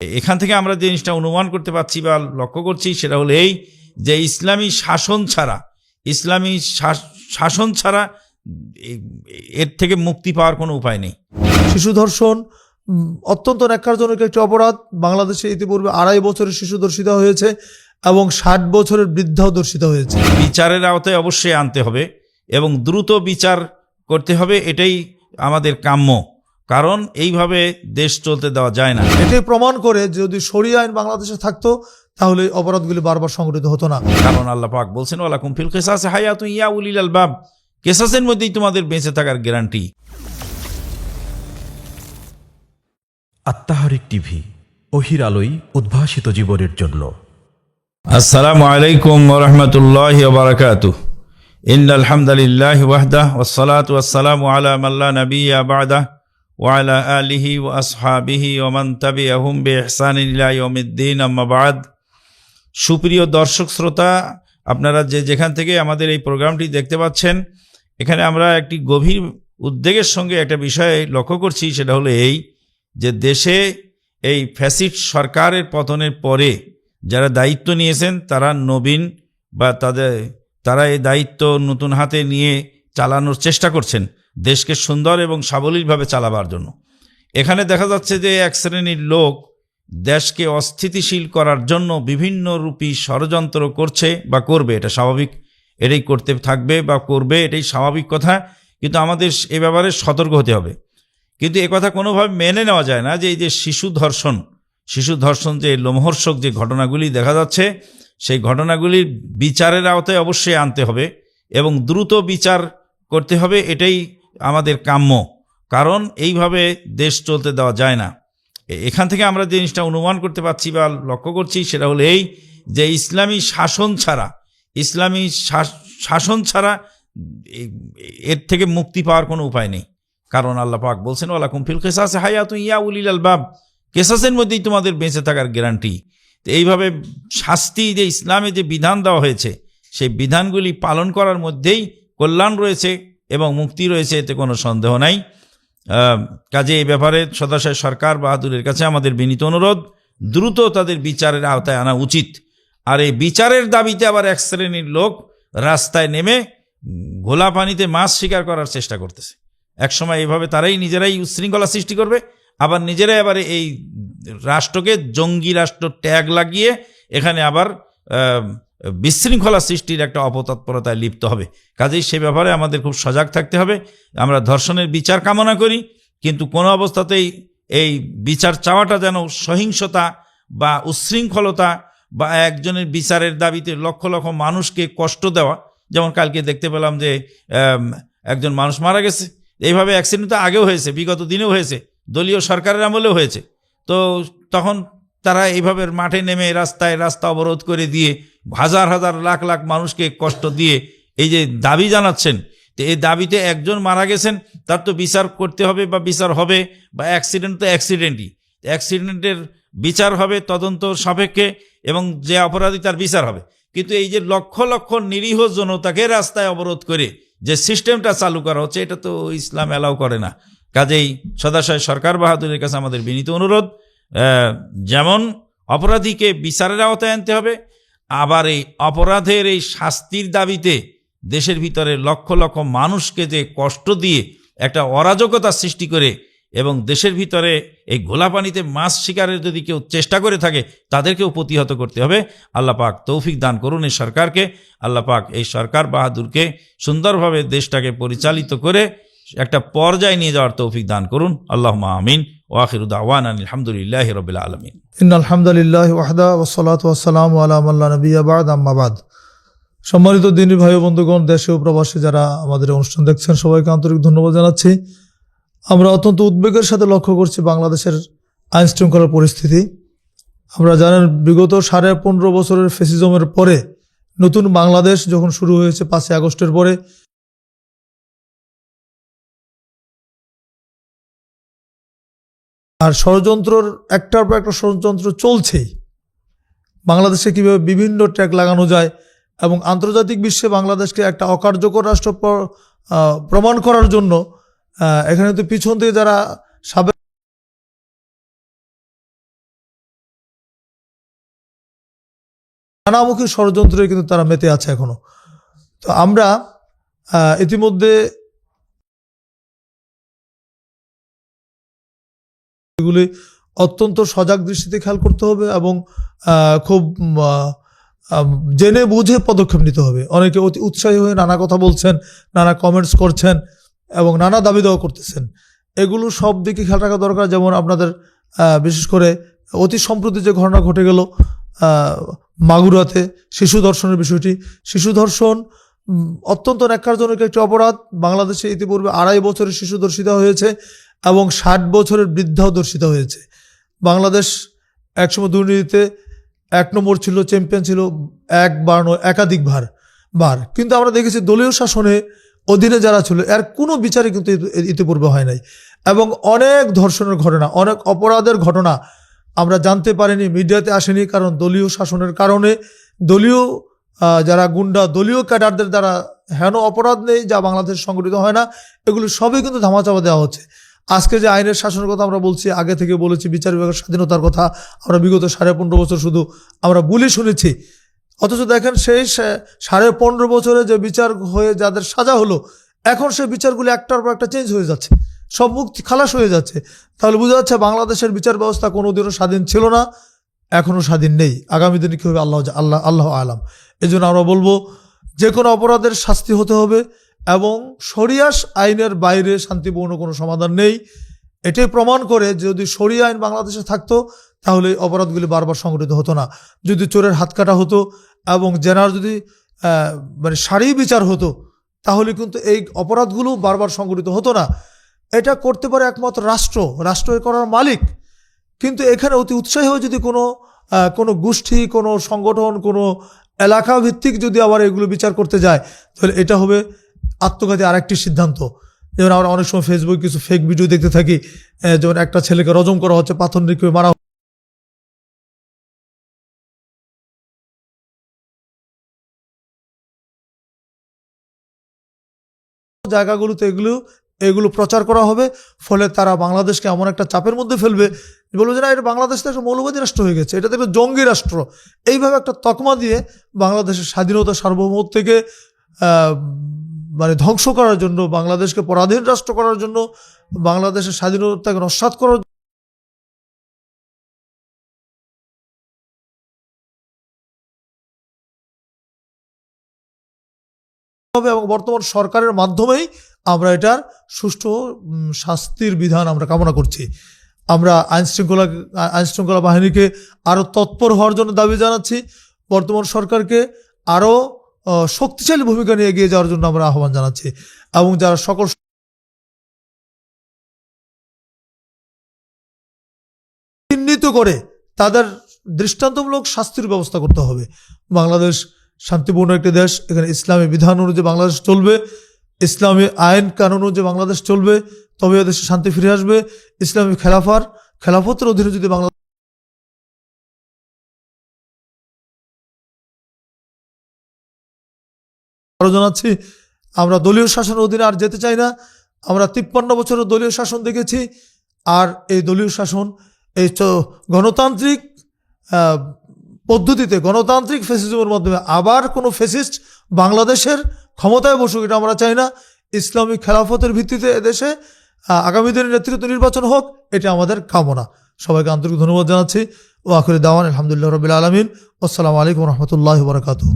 এখান থেকে আমরা যে জিনিসটা অনুমান করতে পারছি বা লক্ষ্য করছি সেটা হলো এই যে ইসলামী শাসন ছাড়া ইসলামী শাস- শাসন ছাড়া এর থেকে মুক্তি পাওয়ার কোনো উপায় নেই। শিশু ধর্ষণ অত্যন্ত ন্যাক্কারজনক একটি অপরাধ। বাংলাদেশে ইতিপূর্বে আড়াই বছরের শিশু ধর্ষিত হয়েছে এবং ষাট বছরের বৃদ্ধাও ধর্ষিত হয়েছে। বিচারের আওতায় অবশ্যই আনতে হবে এবং দ্রুত বিচার করতে হবে এটাই আমাদের কাম্য। কারণ এইভাবে দেশ চলতে দেওয়া যায় না। এটাই প্রমাণ করে যদি সরিয়ে আইন বাংলাদেশে থাকতো তাহলে অপরাধগুলি বারবার সংঘটিত হতো না। কারণ আল্লাহ পাক বলছেন ওয়ালা কুমফিল কেসাসে হায়াতু ইয়া উলিল আলবাব কেসাসের মধ্যেই তোমাদের বেঁচে থাকার গ্যারান্টি। আত্মাহারিক টিভি অহির আলোই উদ্ভাসিত জীবনের জন্য। আসসালামু আলাইকুম ওরহমতুল্লাহ বারকাতু ইন আলহামদুলিল্লাহ ওয়াহদা ওসলাত ওয়াসালামু আলা মাল্লা নবী আবাদা ওয়ালা আলিহি ও আসহাবিহি ওমান তাবি আহুম বে ইহসানিল্লাহমিদ্দিন আম্মাবাদ সুপ্রিয় দর্শক শ্রোতা, আপনারা যে যেখান থেকে আমাদের এই প্রোগ্রামটি দেখতে পাচ্ছেন, এখানে আমরা একটি গভীর উদ্বেগের সঙ্গে একটা বিষয় লক্ষ্য করছি, সেটা হলো এই যে দেশে এই ফ্যাসিড সরকারের পতনের পরে যারা দায়িত্ব নিয়েছেন, তারা নবীন বা তাদের, তারা এই দায়িত্ব নতুন হাতে নিয়ে চালানোর চেষ্টা করছেন। দেশকে সুন্দর এবং সাবলীলভাবে চালাবার জন্য। এখানে দেখা যাচ্ছে যে এক শ্রেণির লোক দেশকে অস্থিতিশীল করার জন্য বিভিন্ন রূপী ষড়যন্ত্র করছে বা করবে। এটা স্বাভাবিক, এটাই করতে থাকবে বা করবে, এটাই স্বাভাবিক কথা। কিন্তু আমাদের এ ব্যাপারে সতর্ক হতে হবে। কিন্তু কথা কোনোভাবে মেনে নেওয়া যায় না যে এই যে শিশু ধর্ষণ শিশু ধর্ষণ যে লোমহর্ষক যে ঘটনাগুলি দেখা যাচ্ছে, সেই ঘটনাগুলির বিচারের আওতায় অবশ্যই আনতে হবে এবং দ্রুত বিচার করতে হবে। এটাই আমাদের কাম্য। কারণ এইভাবে দেশ চলতে দেওয়া যায় না। এখান থেকে আমরা জিনিসটা অনুমান করতে পারছি বা লক্ষ্য করছি, সেটা হলো এই যে ইসলামী শাসন ছাড়া, ইসলামী শাস- শাসন ছাড়া এর থেকে মুক্তি পাওয়ার কোনো উপায় নেই। কারণ আল্লাহ পাক বলছেন ওয়ালা কুমফিল কেসাসে হায়াতু ইয়া উলিল আলবাব। কেসাসের মধ্যেই তোমাদের বেঁচে থাকার গ্যারান্টি। তো এইভাবে শাস্তি যে ইসলামে যে বিধান দেওয়া হয়েছে, সেই বিধানগুলি পালন করার মধ্যেই কল্যাণ রয়েছে। এবং মুক্তি রয়েছে, এতে কোনো সন্দেহ নাই। কাজে এই ব্যাপারে সদাশয় সরকার বাহাদুরের কাছে আমাদের বিনীত অনুরোধ, দ্রুত তাদের বিচারের আওতায় আনা উচিত। আর এই বিচারের দাবিতে আবার এক শ্রেণির লোক রাস্তায় নেমে ঘোলা পানিতে মাছ শিকার করার চেষ্টা করতেছে। একসময় এইভাবে তারাই নিজেরাই উচ্ছৃঙ্খলা সৃষ্টি করবে, আবার নিজেরাই আবার এই রাষ্ট্রকে জঙ্গি রাষ্ট্র ট্যাগ লাগিয়ে এখানে আবার বিশৃঙ্খলা সৃষ্টির একটা অপতৎপরতায় লিপ্ত হবে। কাজেই সে ব্যাপারে আমাদের খুব সজাগ থাকতে হবে। আমরা ধর্ষণের বিচার কামনা করি, কিন্তু কোনো অবস্থাতেই এই বিচার চাওয়াটা যেন সহিংসতা বা উচ্ছৃঙ্খলতা বা একজনের বিচারের দাবিতে লক্ষ লক্ষ মানুষকে কষ্ট দেওয়া, যেমন কালকে দেখতে পেলাম যে একজন মানুষ মারা গেছে। এইভাবে অ্যাক্সিডেন্ট তো আগেও হয়েছে, বিগত দিনেও হয়েছে, দলীয় সরকারের আমলেও হয়েছে। তো তখন তারা এইভাবে মাঠে নেমে রাস্তায় রাস্তা অবরোধ করে দিয়ে হাজার হাজার লাখ লাখ মানুষকে কষ্ট দিয়ে এই যে দাবি জানাচ্ছেন, তো এই দাবিতে একজন মারা গেছেন, তার তো বিচার করতে হবে বা বিচার হবে বা অ্যাক্সিডেন্ট তো অ্যাক্সিডেন্টই অ্যাক্সিডেন্টের বিচার হবে তদন্ত সাপেক্ষে এবং যে অপরাধী তার বিচার হবে। কিন্তু এই যে লক্ষ লক্ষ নিরীহ জনতাকে রাস্তায় অবরোধ করে যে সিস্টেমটা চালু করা হচ্ছে, এটা তো ইসলাম অ্যালাউ করে না। কাজেই সদাশয় সরকার বাহাদুরের কাছে আমাদের বিনীত অনুরোধ। যেমন অপরাধীকে বিচারের আওতায় আনতে হবে, আবার এই অপরাধের এই শাস্তির দাবিতে দেশের ভিতরে লক্ষ লক্ষ মানুষকে যে কষ্ট দিয়ে একটা অরাজকতা সৃষ্টি করে এবং দেশের ভিতরে এই ঘোলা পানিতে মাছ শিকারের যদি কেউ চেষ্টা করে থাকে, তাদেরকেও প্রতিহত করতে হবে। আল্লাহ পাক তৌফিক দান করুন এই সরকারকে। আল্লাহ পাক এই সরকার বাহাদুরকে সুন্দরভাবে দেশটাকে পরিচালিত করে একটা পর্যায়ে নিয়ে যাওয়ার তৌফিক দান করুন। আল্লাহ আমিন। ওয়াখিরুদ আওয়ান আলহামদুলিল্লাহ রবিল আলমিন। আলহামদুলিল্লাহ ওয়াহদা ওসলাত ওয়াসালাম আলাম আল্লাহ নবী আবাদ আম্মাবাদ সম্মানিত দিনী ভাই বন্ধুগণ, দেশে ও প্রবাসী যারা আমাদের অনুষ্ঠান দেখছেন, সবাইকে আন্তরিক ধন্যবাদ জানাচ্ছি। আমরা অত্যন্ত উদ্বেগের সাথে লক্ষ্য করছি বাংলাদেশের আইন শৃঙ্খলার পরিস্থিতি। আমরা জানেন বিগত সাড়ে পনেরো বছরের ফেসিজমের পরে নতুন বাংলাদেশ যখন শুরু হয়েছে পাঁচই আগস্টের পরে আর ষড়যন্ত্রর, একটার পর একটা ষড়যন্ত্র চলছেই। বাংলাদেশে কীভাবে বিভিন্ন ট্যাগ লাগানো যায় এবং আন্তর্জাতিক বিশ্বে বাংলাদেশকে একটা অকার্যকর রাষ্ট্র প্রমাণ করার জন্য এখানে তো পিছন থেকে যারা সাবেক নানামুখী ষড়যন্ত্রে কিন্তু তারা মেতে আছে এখনও তো আমরা ইতিমধ্যে এগুলি অত্যন্ত সজাগ দৃষ্টিতে খেয়াল করতে হবে এবং খুব জেনে বুঝে পদক্ষেপ নিতে হবে। অনেকে অতি উৎসাহী হয়ে নানা কথা বলছেন, নানা কমেন্টস করছেন এবং নানা দাবি দাওয়া করতেছেন। এগুলো সব দিকে খেয়াল রাখা দরকার। যেমন আপনাদের বিশেষ করে অতি সম্প্রতি যে ঘটনা ঘটে গেল মাগুরাতে শিশু ধর্ষণের বিষয়টি। শিশু ধর্ষণ অত্যন্ত ন্যাক্কারজনক একটি অপরাধ। বাংলাদেশে ইতিপূর্বে আড়াই বছরের শিশু ধর্ষিতা হয়েছে। এবং ষাট বছরের বৃদ্ধাও দর্শিত হয়েছে। বাংলাদেশ একসময় দুর্নীতিতে এক নম্বর ছিল, চ্যাম্পিয়ন ছিল এক একবার নয় একাধিকবার বার কিন্তু আমরা দেখেছি দলীয় শাসনে অধীনে যারা ছিল, এর কোনো বিচারে কিন্তু ইতিপূর্বে হয় নাই। এবং অনেক ধর্ষণের ঘটনা, অনেক অপরাধের ঘটনা আমরা জানতে পারিনি, মিডিয়াতে আসেনি, কারণ দলীয় শাসনের কারণে দলীয় যারা গুন্ডা, দলীয় ক্যাডারদের দ্বারা হেন অপরাধ নেই, যা বাংলাদেশ সংগঠিত হয় না, এগুলো সবই কিন্তু ধামাচাপা দেওয়া হচ্ছে। আজকে যে আইনের শাসনের কথা আমরা বলছি, আগে থেকে বলেছি, বিচার বিভাগের স্বাধীনতার কথা, আমরা বিগত সাড়ে পনেরো বছর শুধু আমরা বলি শুনেছি। অথচ দেখেন সেই সাড়ে পনেরো বছরে যে বিচার হয়ে যাদের সাজা হলো, এখন সেই বিচারগুলি একটার পর একটা চেঞ্জ হয়ে যাচ্ছে। সব মুক্তি খালাস হয়ে যাচ্ছে। তাহলে বোঝা যাচ্ছে বাংলাদেশের বিচার ব্যবস্থা কোনোদিনও স্বাধীন ছিল না, এখনও স্বাধীন নেই। আগামী দিনে কী হবে? আল্লাহ আল্লাহ আল্লাহ আলাম। এই আমরা বলব, যে কোনো অপরাধের শাস্তি হতে হবে। এবং সরিয়াস আইনের বাইরে শান্তিপূর্ণ কোনো সমাধান নেই। এটাই প্রমাণ করে যদি শরিয়া আইন বাংলাদেশে থাকতো, তাহলে অপরাধগুলি বারবার সংগঠিত হতো না। যদি চোরের হাত কাটা হতো এবং জেনার যদি মানে সারি বিচার হতো, তাহলে কিন্তু এই অপরাধগুলো বারবার সংগঠিত হতো না। এটা করতে পারে একমাত্র রাষ্ট্র রাষ্ট্র করার মালিক। কিন্তু এখানে অতি উৎসাহী হয়ে যদি কোনো কোনো গোষ্ঠী, কোনো সংগঠন, কোনো এলাকা ভিত্তিক যদি আবার এগুলো বিচার করতে যায়, তাহলে এটা হবে আত্মঘাতী আরেকটি সিদ্ধান্ত। যেমন আমরা অনেক সময় ফেসবুকে কিছু ফেক ভিডিও দেখতে থাকি যেমন একটা ছেলেকে রজম করা হচ্ছে পাথর নিক্ষে মারা জায়গাগুলোতে এগুলো এগুলো প্রচার করা হবে ফলে তারা বাংলাদেশকে এমন একটা চাপের মধ্যে ফেলবে। বলব যে না এটা বাংলাদেশ একটা মৌলবাদী রাষ্ট্র হয়ে গেছে এটা তো একটা জঙ্গি রাষ্ট্র। এইভাবে একটা তকমা দিয়ে বাংলাদেশের স্বাধীনতা সার্বভৌমত্ব থেকে আহ, মানে ধ্বংস করার জন্য, বাংলাদেশকে পরাধীন রাষ্ট্র করার জন্য, বাংলাদেশের স্বাধীনতাকে নস্বাত করার এবং বর্তমান সরকারের মাধ্যমেই আমরা এটার সুষ্ঠু শাস্তির বিধান আমরা কামনা করছি। আমরা আইন শৃঙ্খলা আইন শৃঙ্খলা বাহিনীকে আরও তৎপর হওয়ার জন্য দাবি জানাচ্ছি। বর্তমান সরকারকে আরও শক্তিশালী ভূমিকা নিয়ে এগিয়ে যাওয়ার জন্য আমরা আহ্বান জানাচ্ছি। এবং যারা সকল চিহ্নিত করে তাদের দৃষ্টান্তমূলক শাস্তির ব্যবস্থা করতে হবে। বাংলাদেশ শান্তিপূর্ণ একটি দেশ। এখানে ইসলামী বিধান অনুযায়ী বাংলাদেশ চলবে। ইসলামী আইন কানুন অনুযায়ী বাংলাদেশ চলবে। তবে দেশে শান্তি ফিরে আসবে। ইসলামী খেলাফার, খেলাফতের অধীনে যদি বাংলা আরও জানাচ্ছি, আমরা দলীয় শাসনের অধীনে আর যেতে চাই না। আমরা তিপ্পান্ন বছরের দলীয় শাসন দেখেছি আর এই দলীয় শাসন এই গণতান্ত্রিক পদ্ধতিতে গণতান্ত্রিক ফেসিজমের মাধ্যমে আবার কোনো ফেসিস্ট বাংলাদেশের ক্ষমতায় বসুক এটা আমরা চাই না। ইসলামী খেলাফতের ভিত্তিতে এদেশে আগামী দিনের নেতৃত্ব নির্বাচন হোক, এটা আমাদের কামনা। সবাইকে আন্তরিক ধন্যবাদ জানাচ্ছি। ও আখরি দাওয়ান আলহামদুলিল্লাহ রবিল আলমিন। আসসালামু আলাইকুম রহমতুল্লাহ বরকাতু